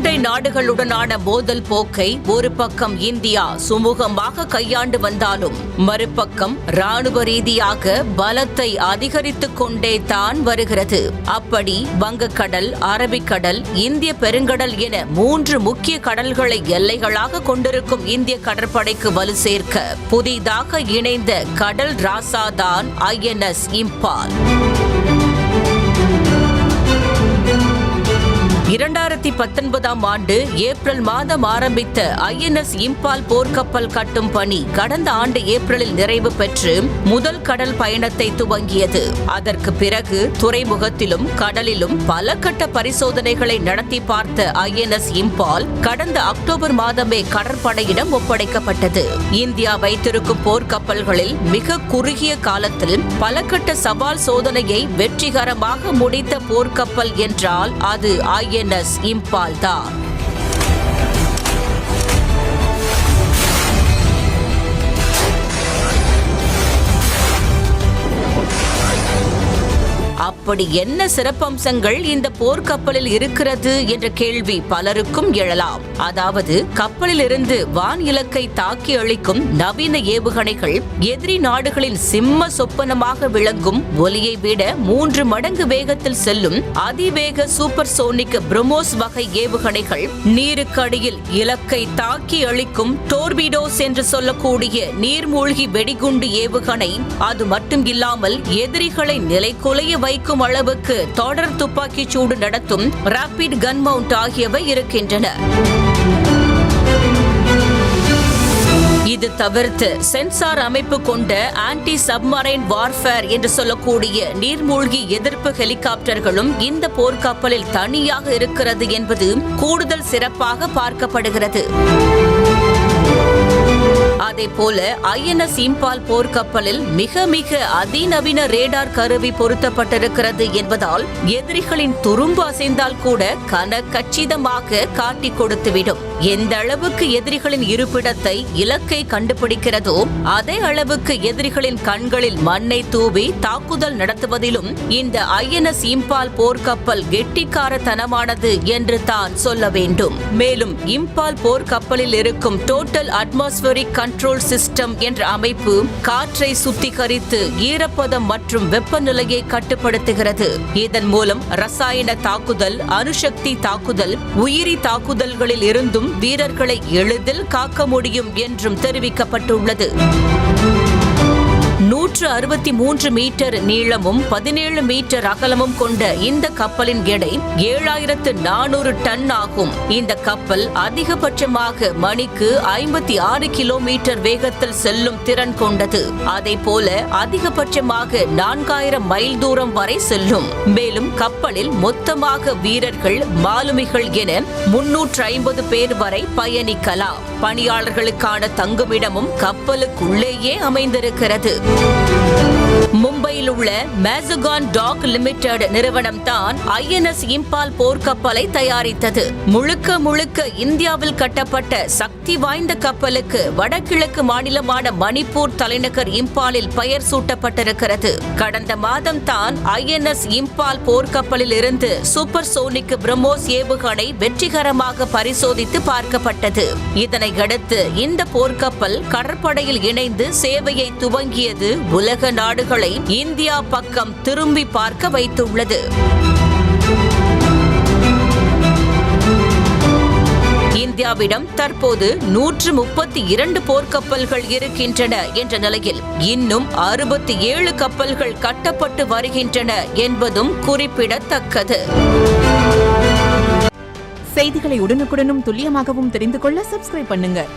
அண்டை நாடுகளுடனான மோதல் போக்கை ஒரு பக்கம் இந்தியா சுமூகமாக கையாண்டு வந்தாலும் மறுபக்கம் ராணுவ ரீதியாக பலத்தை அதிகரித்துக் கொண்டே தான் வருகிறது. அப்படி வங்கக்கடல் அரபிக்கடல் இந்திய பெருங்கடல் என மூன்று முக்கிய கடல்களை எல்லைகளாக கொண்டிருக்கும் இந்திய கடற்படைக்கு வலு சேர்க்க புதிதாக இணைந்த கடல் ராசாதான் ஐஎன்எஸ் இம்பால். பத்தொன்பதாம் ஆண்டு ஏப்ரல் மாதம் ஆரம்பித்த ஐஎன்எஸ் இம்பால் போர்க்கப்பல் கட்டும் பணி கடந்த ஆண்டு ஏப்ரலில் நிறைவு பெற்று முதல் கடல் பயணத்தை துவங்கியது. அதற்கு பிறகு துறைமுகத்திலும் கடலிலும் பல கட்ட பரிசோதனைகளை நடத்தி பார்த்த ஐஎன்எஸ் இம்பால் கடந்த அக்டோபர் மாதமே கடற்படையிடம் ஒப்படைக்கப்பட்டது. இந்தியா வைத்திருக்கும் போர்க்கப்பல்களில் மிக குறுகிய காலத்தில் பல கட்ட சவால் சோதனையை வெற்றிகரமாக முடித்த போர்க்கப்பல் என்றால் அது ஐஎன்எஸ் இம்பால் தான் அப்படி என்ன சிறப்பம்சங்கள் இந்த போர்க்கப்பலில் இருக்கிறது என்ற கேள்வி பலருக்கும் எழலாம். அதாவது கப்பலில் இருந்து வான் இலக்கை தாக்கி அளிக்கும் நவீன ஏவுகணைகள் எதிரி நாடுகளின் சிம்ம சொப்பனமாக விளங்கும் ஒலியை விட மூன்று மடங்கு வேகத்தில் செல்லும் அதிவேக சூப்பர் சோனிக் பிரமோஸ் வகை ஏவுகணைகள் நீருக்கடியில் இலக்கை தாக்கி அளிக்கும் டோர்பிடோஸ் என்று சொல்லக்கூடிய நீர்மூழ்கி வெடிகுண்டு ஏவுகணை அது மட்டும் இல்லாமல் எதிரிகளை நிலைக்குலைய வைக்கும் அளவுக்கு தொடர் துப்பாக்கிச் சூடு நடத்தும் ராபிட் கன் மவுண்ட் ஆகியவை இருக்கின்றன. இது தவிர்த்து சென்சார் அமைப்பு கொண்ட ஆன்டி சப்மரைன் வார்ஃபேர் என்று சொல்லக்கூடிய நீர்மூழ்கி எதிர்ப்பு ஹெலிகாப்டர்களும் இந்த போர்க்கப்பலில் தனியாக இருக்கிறது என்பது கூடுதல் சிறப்பாக பார்க்கப்படுகிறது. அதே போல ஐஎன்எஸ் இம்பால் போர்க்கப்பலில் மிக மிக அதிநவீன ரேடார் கருவி பொருத்தப்பட்டிருக்கிறது என்பதால் எதிரிகளின் துரும்பு அசைந்தால் கூட கன கச்சிதமாக காட்டிக் கொடுத்துவிடும். எந்த அளவுக்கு எதிரிகளின் இருப்பிடத்தை இலக்கை கண்டுபிடிக்கிறதோ அதே அளவுக்கு எதிரிகளின் கண்களில் மண்ணை தூவி தாக்குதல் நடத்துவதிலும் இந்த ஐஎன்எஸ் இம்பால் போர்க்கப்பல் கெட்டிக்காரத்தனமானது என்று தான் சொல்ல வேண்டும். மேலும் இம்பால் போர்க்கப்பலில் இருக்கும் டோட்டல் அட்மாஸ்பரிக் கண்ட்ரோல் சிஸ்டம் என்ற அமைப்பு காற்றை சுத்திகரித்து ஈரப்பதம் மற்றும் வெப்பநிலையை கட்டுப்படுத்துகிறது. இதன் மூலம் ரசாயன தாக்குதல் அணுசக்தி தாக்குதல் உயிரி தாக்குதல்களில் இருந்தும் வீரர்களை எளிதில் காக்க முடியும் என்றும் தெரிவிக்கப்பட்டுள்ளது. நூற்று அறுபத்தி மூன்று மீட்டர் நீளமும் பதினேழு மீட்டர் அகலமும் கொண்ட இந்த கப்பலின் எடை ஏழாயிரத்து நானூறு டன் ஆகும். இந்த கப்பல் அதிகபட்சமாக மணிக்கு ஐம்பத்தி ஆறு கிலோமீட்டர் வேகத்தில் செல்லும் திறன் கொண்டது. அதே போல அதிகபட்சமாக நான்காயிரம் மைல் தூரம் வரை செல்லும். மேலும் கப்பலில் மொத்தமாக வீரர்கள் மாலுமிகள் என முன்னூற்று ஐம்பது பேர் வரை பயணிக்கலாம். பணியாளர்களுக்கான தங்குமிடமும் கப்பலுக்குள்ளேயே அமைந்திருக்கிறது. Mumbai. மும்பையில் உள்ள மேசுகான் டாக் லிமிடெட் நிறுவனம் தான் ஐஎன்எஸ் இம்பால் போர்க்கப்பலை தயாரித்தது. முழுக்க முழுக்க இந்தியாவில் கட்டப்பட்ட சக்தி வாய்ந்த கப்பலுக்கு வடகிழக்கு மாநிலமான மணிப்பூர் தலைநகர் இம்பாலில் பெயர் சூட்டப்பட்டிருக்கிறது. கடந்த மாதம் தான் ஐஎன்எஸ் இம்பால் போர்க்கப்பலில் இருந்து சூப்பர் சோனிக் பிரம்மோஸ் ஏவுகணை வெற்றிகரமாக பரிசோதித்து பார்க்கப்பட்டது. இதனை அடுத்து இந்த போர்க்கப்பல் கடற்படையில் இணைந்து சேவையை துவங்கியது உலக நாடுகளை இந்தியா பக்கம் திரும்பி பார்க்க வைத்துள்ளது. இந்தியாவிடம் தற்போது நூற்று முப்பத்தி இரண்டு போர்க்கப்பல்கள் இருக்கின்றன என்ற நிலையில் இன்னும் அறுபத்தி ஏழு கப்பல்கள் கட்டப்பட்டு வருகின்றன என்பதும் குறிப்பிடத்தக்கது. செய்திகளை உடனுக்குடனும் துல்லியமாகவும் தெரிந்து கொள்ள சப்ஸ்கிரைப் பண்ணுங்கள்